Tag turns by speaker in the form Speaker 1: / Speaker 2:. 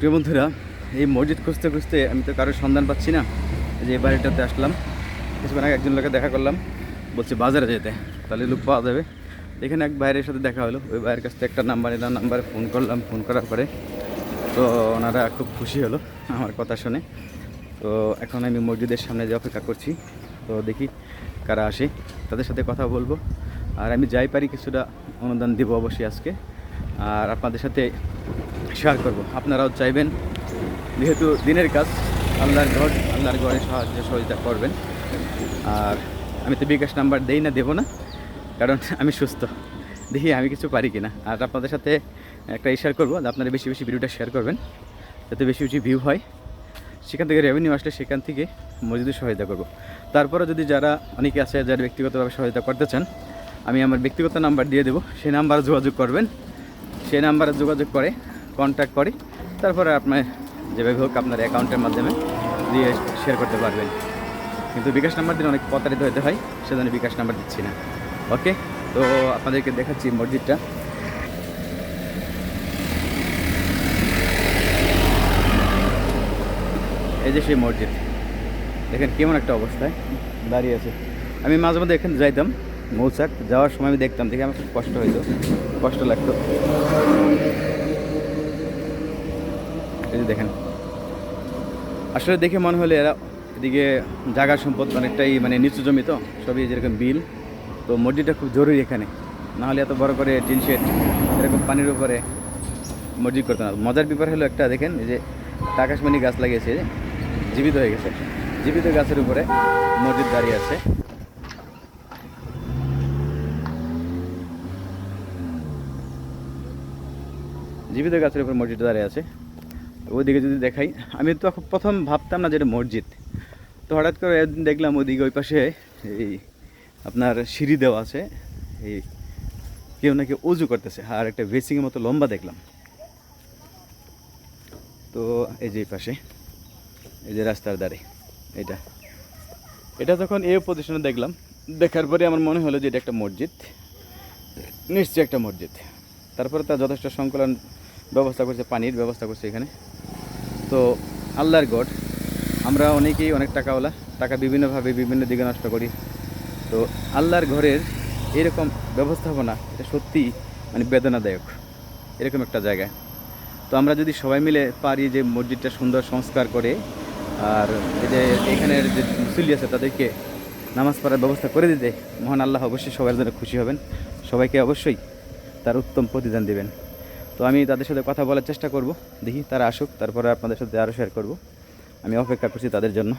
Speaker 1: প্রিয় বন্ধুরা, এই মসজিদ খুঁজতে খুঁজতে আমি তো কারোর সন্ধান পাচ্ছি না যে এই বাড়িটাতে আসলাম। কিছুক্ষণ আগে একজন লোকে দেখা করলাম, বলছে বাজারে যেতে, তাহলে লুক পাওয়া যাবে। এখানে এক ভাইয়ের সাথে দেখা হলো, ওই ভাইয়ের কাছ থেকে একটা নাম্বার নিলাম নাম্বারে ফোন করলাম ফোন করার পরে তো ওনারা খুব খুশি হলো আমার কথা শুনে। তো এখন আমি মসজিদের সামনে যে অপেক্ষা করছি, তো দেখি কারা আসে, তাদের সাথে কথা বলব। আর আমি যাই পারি, কিছুটা অনুদান দেবো অবশ্যই আজকে। আর আপনাদের সাথে শেয়ার করব। আপনারাও চাইবেন, যেহেতু দিনের কাজ, আল্লাহর ঘর, আল্লাহর ঘরে সাহায্য সহযোগিতা করবেন। আর আমি তো বিকাশ নাম্বার দেই না, দেবো না, কারণ আমি সুস্থ। দেখি আমি কিছু পারি কিনা। আর আপনাদের সাথে একটা শেয়ার করব আপনারা বেশি বেশি ভিডিওটা শেয়ার করবেন, যাতে বেশি বেশি ভিউ হয়। সেখান থেকে রেভিনিউ আসলে সেখান থেকে মসজিদে সহায়তা করব। তারপরে যদি যারা অনেকে আছে, যারা ব্যক্তিগতভাবে সহায়তা করতে চান, আমি আমার ব্যক্তিগত নাম্বার দিয়ে দেবো। সেই নাম্বারে যোগাযোগ করবেন। সেই নাম্বারে যোগাযোগ করে কন্ট্যাক্ট করে, তারপরে আপনার যেভাবে হোক আপনার অ্যাকাউন্টের মাধ্যমে দিয়ে শেয়ার করতে পারবেন। কিন্তু বিকাশ নাম্বার দিলে অনেক প্রতারিত হতে হয়, সেজন্য বিকাশ নাম্বার দিচ্ছি না। ওকে তো আপনাদেরকে দেখাচ্ছি মসজিদটা। এই যে সেই মসজিদ, দেখেন কেমন একটা অবস্থায় দাঁড়িয়ে আছে। আমি মাঝে মধ্যে এখানে যাইতাম, মৌচাক, যাওয়ার সময় আমি দেখতাম, দেখে আমার খুব কষ্ট হইতো, কষ্ট লাগতো। এই যে দেখেন। আসলে দেখে মনে হলে এরা এদিকে জায়গা সম্পদ অনেকটাই মানে নিচু জমি তো, সবই যেরকম বিল। তো মসজিদটা খুব জরুরি এখানে। নাহলে এত বড় করে টিন শেড, এরকম পানির উপরে মসজিদ করতে না। মজার ব্যাপার হলো একটা দেখেন, এই যে আকাশমণি গাছ লাগিয়েছে, জীবিত হয়ে গেছে। জীবিত গাছের উপরে মসজিদ দাঁড়িয়ে আছে। জীবিত গাছের উপর মসজিদটা দাঁড়িয়ে আছে। ওইদিকে যদি দেখাই, আমি তো প্রথম ভাবতাম না যে এটা মসজিদ। তো হঠাৎ করে একদিন দেখলাম ওইদিকে ওই পাশে এই আপনার সিঁড়ি দেওয়া আছে। এই কেউ নাকি উজু করতেছে, আর একটা বেসিংয়ের মতো লম্বা দেখলাম। তো এই যে পাশে, এই যে রাস্তার ধারে, এটা। এটা যখন এই পজিশনে দেখলাম, দেখার পরে আমার মনে হলো যে এটা একটা মসজিদ। নিশ্চয়ই একটা মসজিদ। তারপরে তার যথেষ্ট সংকলন ব্যবস্থা করছে, পানির ব্যবস্থা করছে এখানে। তো আল্লাহর গড। আমরা অনেকেই অনেক টাকাওয়ালা, টাকা বিভিন্নভাবে বিভিন্ন দিকে নষ্ট করি। তো আল্লাহর ঘরের এরকম ব্যবস্থাপনা, এটা সত্যি মানে বেদনাদায়ক, এরকম একটা জায়গা তো আমরা যদি সবাই মিলে পারি যে মসজিদটা সুন্দর সংস্কার করে, আর যে এখানের যে মুসল্লি আছে তাদেরকে নামাজ পড়ার ব্যবস্থা করে দিতে, মহান আল্লাহ অবশ্যই সবার জন্য খুশি হবেন। সবাইকে অবশ্যই তার উত্তম প্রতিদান দেবেন। তো আমি তাদের সাথে কথা বলার চেষ্টা করব। দেখি তারা আসুক, তারপরে আপনাদের সাথে আরও শেয়ার করব। আমি অপেক্ষা করছি তাদের জন্য।